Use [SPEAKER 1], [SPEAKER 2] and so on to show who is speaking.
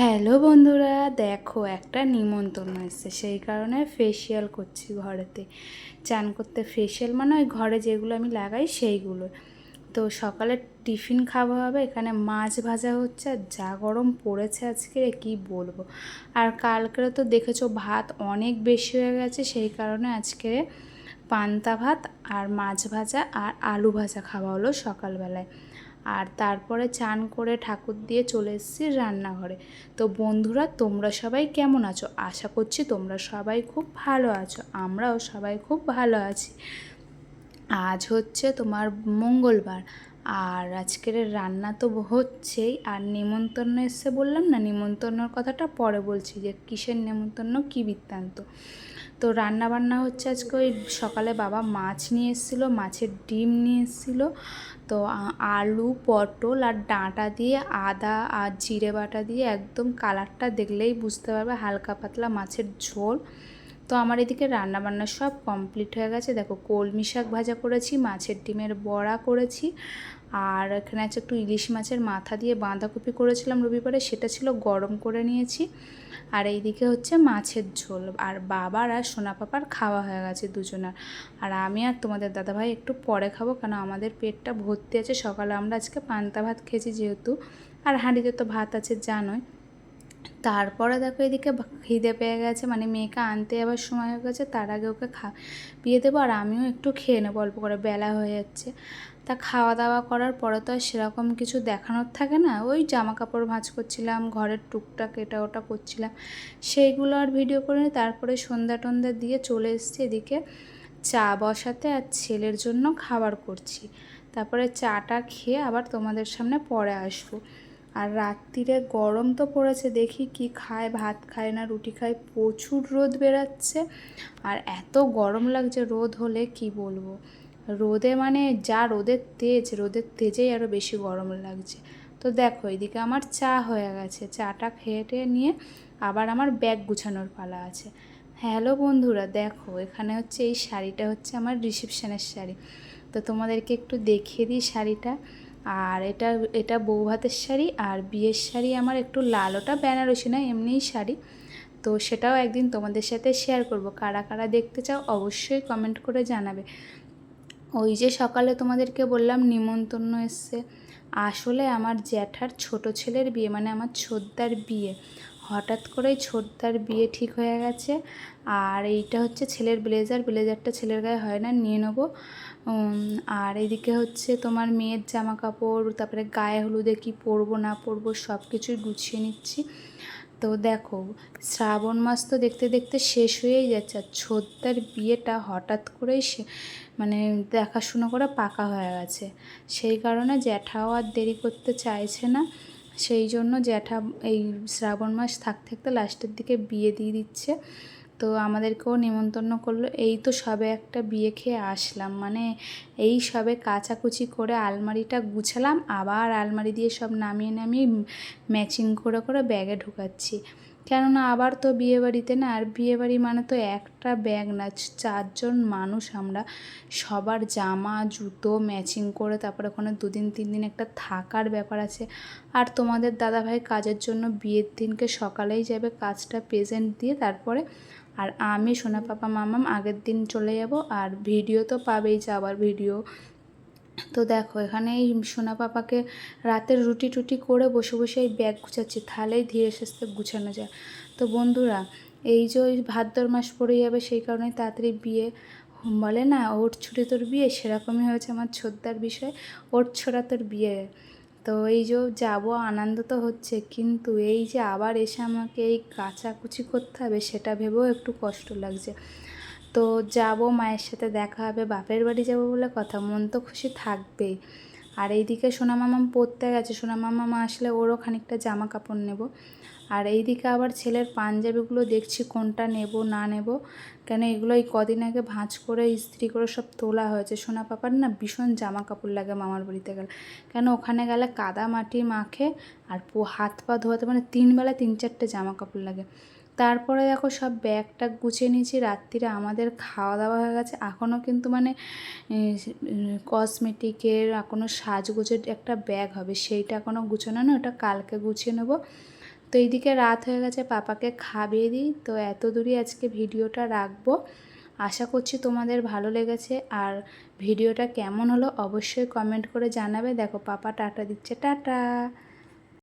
[SPEAKER 1] Hello বন্ধুরা, দেখো একটা নিমন্ত্রণ এসছে। সেই কারণে ফেসিয়াল করছি ঘরেতে। চান করতে ফেসিয়াল মানে ওই ঘরে যেগুলো আমি লাগাই সেইগুলো। তো সকালে টিফিন খাওয়া হবে, এখানে মাছ ভাজা হচ্ছে, আর যা গরম পড়েছে আজকে কি বলব? আর কালকে তো দেখেছ ভাত অনেক বেশি হয়ে গেছে, সেই কারণে আজকে পান্তা ভাত আর মাছ ভাজা আর আলু ভাজা খাওয়া হলো সকালবেলায়। আর তারপরে চান করে ঠাকুর দিয়ে চলে এসেছি রান্নাঘরে। তো বন্ধুরা, তোমরা সবাই কেমন আছো? আশা করছি তোমরা সবাই খুব ভালো আছো। আমরাও সবাই খুব ভালো আছি। আজ হচ্ছে তোমার মঙ্গলবার। আর আজকের রান্না তো হচ্ছেই। আর নিমন্ত্রণ এসছে বললাম না, নিমন্ত্রণের কথাটা পরে বলছি যে কিসের নিমন্ত্রণ, কী বৃত্তান্ত? তো রান্না বান্না হচ্ছে আজকে ওই সকালে বাবা মাছ নিয়ে এসেছিল, মাছের ডিম নিয়ে এসেছিল। তো আলু, পটল আর ডাঁটা দিয়ে আদা আর জিরে বাটা দিয়ে একদম কালারটা দেখলেই বুঝতে পারবে, হালকা পাতলা মাছের ঝোল। তো আমার এদিকে রান্না বান্না সব কমপ্লিট হয়ে গেছে। দেখো কলমি শাক ভাজা করেছি, মাছের ডিমের বড়া করেছি আর এখানে আছে একটু ইলিশ মাছের মাথা দিয়ে বাঁধাকপি করেছিলাম রবিবারে, সেটা ছিল গরম করে নিয়েছি। আর এইদিকে হচ্ছে মাছের ঝোল আর বাবার আর সোনা পাপার খাওয়া হয়ে গেছে দুজনার। আর আমি আর তোমাদের দাদাভাই একটু পরে খাব কেন আমাদের পেটটা ভর্তি আছে। সকালে আমরা আজকে পান্তা ভাত খেয়েছি যেহেতু। আর হাঁড়িতে তো ভাত আছে, জানোই। তারপরে দেখো এদিকে খিদে পেয়ে গেছে মানে মেয়েকে আনতে যাবার সময় হয়ে গেছে, তার আগে ওকে খা পিয়ে দেবো আর আমিও একটু খেয়ে নেব, অল্প করে, বেলা হয়ে যাচ্ছে। তা খাওয়া দাওয়া করার পরে তো আর সেরকম কিছু দেখানোর থাকে না, ওই জামা কাপড় ভাঁজ করছিলাম, ঘরের টুকটাক এটা ওটা করছিলাম, সেইগুলো আর ভিডিও করে তারপরে সন্ধ্যা টন্ধা দিয়ে চলে এসেছি এদিকে চা বসাতে আর ছেলের জন্য খাবার করছি। তারপরে চাটা খেয়ে আবার তোমাদের সামনে পরে আসব। আর রাত্রিরে গরম তো পড়েছে, দেখি কি খায়, ভাত খায় না, রুটি খায়, প্রচুর রোদ বেরাচ্ছে আর এত গরম লাগছে, রোদ হলে কি বলব? রোদে মানে যা রোদের তেজ, রোদের তেজেই আরও বেশি গরম লাগছে। তো দেখো, এদিকে আমার চা হয়ে গেছে, চাটা খেয়ে টেয়ে নিয়ে আবার আমার ব্যাগ গুছানোর পালা আছে। হ্যালো বন্ধুরা, দেখো, এখানে হচ্ছে এই শাড়িটা হচ্ছে আমার রিসেপশনের শাড়ি। তো তোমাদেরকে একটু দেখিয়ে দিই শাড়িটা। আর এটা এটা বউ ভাতের শাড়ি আর বিয়ের শাড়ি আমার একটু লাল, ওটা বেনারসি না, এমনিই শাড়ি। তো সেটাও একদিন তোমাদের সাথে শেয়ার করব। কারা কারা দেখতে চাও অবশ্যই কমেন্ট করে জানাবে। ওই যে সকালে তোমাদেরকে বললাম, নিমন্ত্রণ এসছে। আসলে আমার জ্যাঠার ছোট ছেলের বিয়ে মানে আমার ছোদ্দার বিয়ে। হঠাৎ করেই ছোটদার বিয়ে ঠিক হয়ে গেছে। আর এইটা হচ্ছে ছেলের ব্লেজার, ব্লেজারটা ছেলের গায়ে হয় না, নিয়ে নেব। আর এদিকে হচ্ছে তোমার মেয়ের জামা কাপড় তারপরে গায়ে হলুদে কি পরবো, না পরবো সব কিছুই গুছিয়ে নিচ্ছি। তো দেখো, শ্রাবণ মাস তো দেখতে দেখতে শেষ হয়েই যাচ্ছে। আর ছোদ্দার বিয়েটা হঠাৎ করেই সে মানে দেখাশুনো করে পাকা হয়ে গেছে। সেই কারণে জ্যাঠাও আর দেরি করতে চাইছে না। সেই জন্য জ্যাঠা এই শ্রাবণ মাস থাকতে থাকতে লাস্টের দিকে বিয়ে দিয়ে দিচ্ছে। তো আমাদেরকেও নিমন্ত্রণ করল। এই তো সবে একটা বিয়ে খেয়ে আসলাম। মানে এই সবে কাচাকুচি করে আলমারিটা গুছালাম, আবার আলমারি দিয়ে সব নামিয়ে নামিয়ে ম্যাচিং করে করে ব্যাগে ঢুকাচ্ছি। কেননা আবার তো বিয়েবাড়িতে না, আর বিয়েবাড়ি মানে তো একটা ব্যাগ না চারজন মানুষ আমরা। সবার জামা, জুতো ম্যাচিং করে তারপরে ওখানে দুদিন তিন দিন একটা থাকার ব্যাপার আছে। আর তোমাদের দাদাভাই কাজের জন্য বিয়ের দিনকে সকালেই যাবে কাজটা প্রেজেন্ট দিয়ে তারপরে আর আমি সোনা পাপা মামাম আগের দিন চলে যাব। আর ভিডিও তো পাবেই যাওয়ার ভিডিও তো দেখো এখানে এই সোনা পাপাকে রাতের রুটি টুটি করে বসে বসে এই ব্যাগ গুছাচ্ছি। তাহলেই ধীরে সুস্থে গুছানো যায়। তো বন্ধুরা, এই যে ওই ভাদ্র মাস পড়ে যাবে, সেই কারণে তাড়াতাড়ি বিয়ে বলে না, ওর ছুটি তোর বিয়ে, সেরকমই হয়েছে আমার ছোদ্দার বিষয়, ওর ছোড়া তোর বিয়ে। তো এই যে যাব, আনন্দ তো হচ্ছে, কিন্তু এই যে আবার এসে আমাকে এই কাচাকুচি করতে হবে, সেটা ভেবেও একটু কষ্ট লাগছে। তো যাব, মায়ের সাথে দেখা হবে, বাপের বাড়ি যাব বলে কথা, মন তো খুশি থাকবেই। আর এইদিকে সোনা মামাম পড়তে গেছে, সোনা মামা আসলে ওরও খানিকটা জামা কাপড় নেব। আর এইদিকে আবার ছেলের পাঞ্জাবিগুলো দেখছি, কোনটা নেব, না নেব, কেন এগুলো এই কদিন আগে ভাঁজ করে ইস্ত্রি করে সব তোলা হয়েছে। সোনা পাপার না ভীষণ জামা কাপড় লাগে মামার বাড়িতে গেলে। কেন ওখানে গেলে কাদা মাটি মাখে আর হাত পা ধোয়াতে মানে তিনবেলা তিন চারটে জামা কাপড় লাগে। তারপরে দেখো সব ব্যাগটা গুছিয়ে নিয়েছি। রাত্রিরে আমাদের খাওয়া দাওয়া হয়ে গেছে। এখনও কিন্তু মানে কসমেটিকের এখনও সাজগোজের একটা ব্যাগ হবে। সেইটা এখনও গুছানো না ওটা কালকে গুছিয়ে নেব। তো এইদিকে রাত হয়ে গেছে, পাপাকে খাবিয়ে দিই। তো এত দূরই আজকে ভিডিওটা রাখব। আশা করছি তোমাদের ভালো লেগেছে। আর ভিডিওটা কেমন হলো অবশ্যই কমেন্ট করে জানাবে। দেখো, পাপা টাটা দিচ্ছে। টাটা!